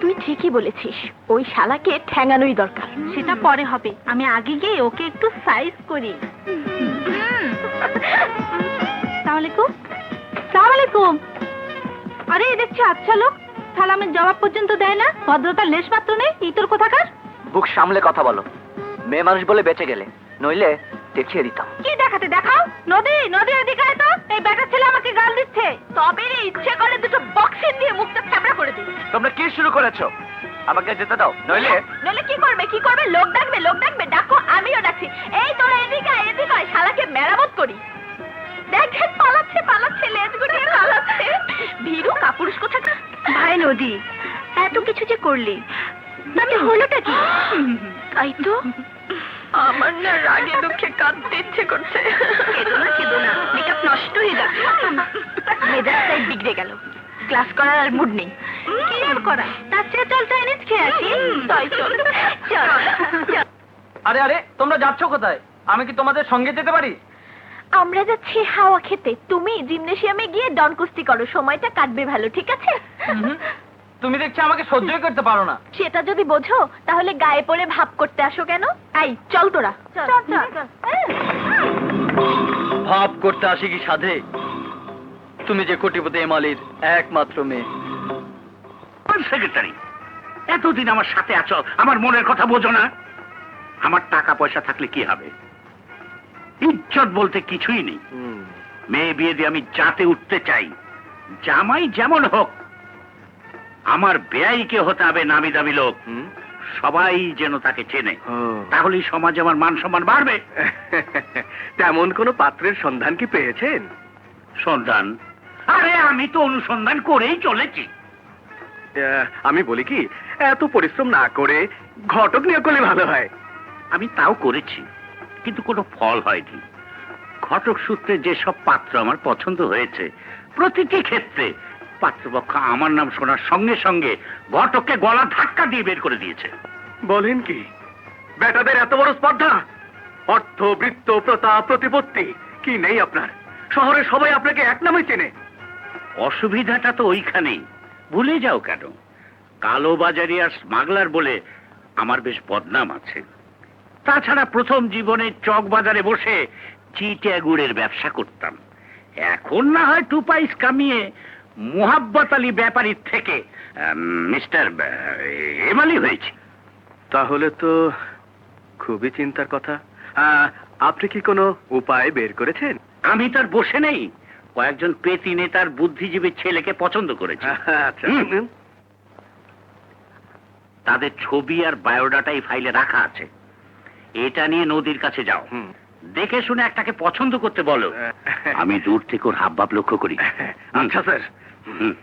তুই ঠিকই বলেছিস ওই শালাকে ঠ্যাঙানোই দরকার। সেটা পরে হবে। আমি আগে গিয়ে ওকে একটু সাইজ করি। সালাম আলাইকুম। আরে দেখছি আচ্ছা লোক সালামের জবাব পর্যন্ত দেয় না? ভদ্রতার লেশ মাত্র নেই ইতর কোথাকার? বুক সামলে কথা বলো। মেয়ে মানুষ বলে বেঁচে গেলে নইলে দেখিয়ে দিতাম। কি দেখাতে দেখাও? নদী নদী এদিকে তো। এই বেটা ছেলে আমাকে গাল দিচ্ছে। তবে রে ইচ্ছে করে দুটো বক্সিং দিয়ে মুখটা চামড়া করে দিই তোমরা কি শুরু করেছ? আমাকে যেতে দাও। নইলে নইলে কি করবে? কি করবে? লোক ডাকবে লোক ডাকবে। ডাকো আমিও ডাকছি। এই তোরা এদিকে এদিকে আয়, শালাকে মেরামত করি। দেখেন পালাচ্ছে পালাচ্ছে লেজ গুটিয়ে পালাচ্ছে। ভীরু কাপুরুষ কোথাকার ভাই নদী এত কিছু যে করলি তাতে হলোটা কি? তাই তো। আমার না রাগে দুঃখে কাঁদতে ইচ্ছে করছে। কেঁদো না কেঁদো না। মেকআপ নষ্ট হয়ে যাবে মেজাজটাই বিগড়ে গেল। ক্লাস করার আর মুড নেই। কি আর করা? তার চেয়ে চল চাইনিজ খেয়ে আসি। তাই চল। চল চল। আরে আরে তোমরা যাচ্ছ কোথায়? আমি কি তোমাদের সঙ্গে যেতে পারি? আমরা যাচ্ছি হাওয়া খেতে। তুমি জিমনেশিয়ামে গিয়ে ডন কুস্তি করো। সময়টা কাটবে ভালো ঠিক আছে? তুমি দেখছি আমাকে সহ্যই করতে পারো না। সেটা যদি বোঝো তাহলে গায়ে পড়ে ভাব করতে আসো কেন? এই চল তোরা। চল। চল ভাব করতে আসি কি সাধে? তুমি যে কোটিপতি এমালির একমাত্র মেয়ে। সেক্রেটারি এতদিন আমার সাথে আছো আমার মনের কথা বোঝো না। আমার টাকা পয়সা থাকলে কি হবে? ইজ্জত বলতে কিছুই নেই। মেয়ে বিয়ে দিয়ে আমি যাতে উঠতে চাই জামাই যেমন হোক আমার বেয়াইকে হতে হবে নামি দামি লোক সবাই যেন তাকে চেনে। তাহলেই সমাজে আমার মান সম্মান বাড়বে। তেমন কোনো পাত্রের সন্ধান কি পেয়েছেন? সন্ধান? আরে আমি তো অনুসন্ধান করেই চলেছি। আমি বলি কি এত পরিশ্রম না করে ঘটক নিয়ে করলে ভালো হয়। আমি তাও করেছি কিন্তু কোনো ফল হয়নি। ঘটক সূত্রে যেসব পাত্র আমার পছন্দ হয়েছে প্রতিটি ক্ষেত্রে পাত্রপক্ষ আমার নাম শোনার সঙ্গে সঙ্গে ঘটককে গলা ধাক্কা দিয়ে বের করে দিয়েছে। বলেন কি? বেটাদের এত বড় স্পর্ধা? অর্থ বৃত্ত প্রতাপ প্রতিপত্তি কি নেই আপনার? শহরে সবাই আপনাকে এক নামে চেনে। অসুবিধাটা তো ওইখানেই। ভুলে যাও কেন? কালো বাজারি আর স্মাগলার বলে আমার বেশ বদনাম আছে। তাছাড়া প্রথম জীবনে চক বাজারে বসে চিটিয়া গুড়ের ব্যবসা করতাম। এখন না হয় টু পাইস কামিয়ে মোহাব্বত আলী ব্যাপারীর থেকে মিস্টার এমালি হয়েছে। তাহলে তো খুবই চিন্তার কথা। আপনি কি কোনো উপায় বের করেছেন? আমি তার বসে নেই। কয়েকজন পেতি নেতার বুদ্ধিজীবীর ছেলেকে পছন্দ করেছি। আচ্ছা। তাদের ছবি আর বায়োডাটা এই ফাইলে রাখা আছে। এটা নিয়ে নদীর কাছে যাও। হুম। দেখে শুনে একটাকে পছন্দ করতে বলো। আমি দূর থেকে ওর হাবভাব লক্ষ্য করি। আচ্ছা স্যার। হুম।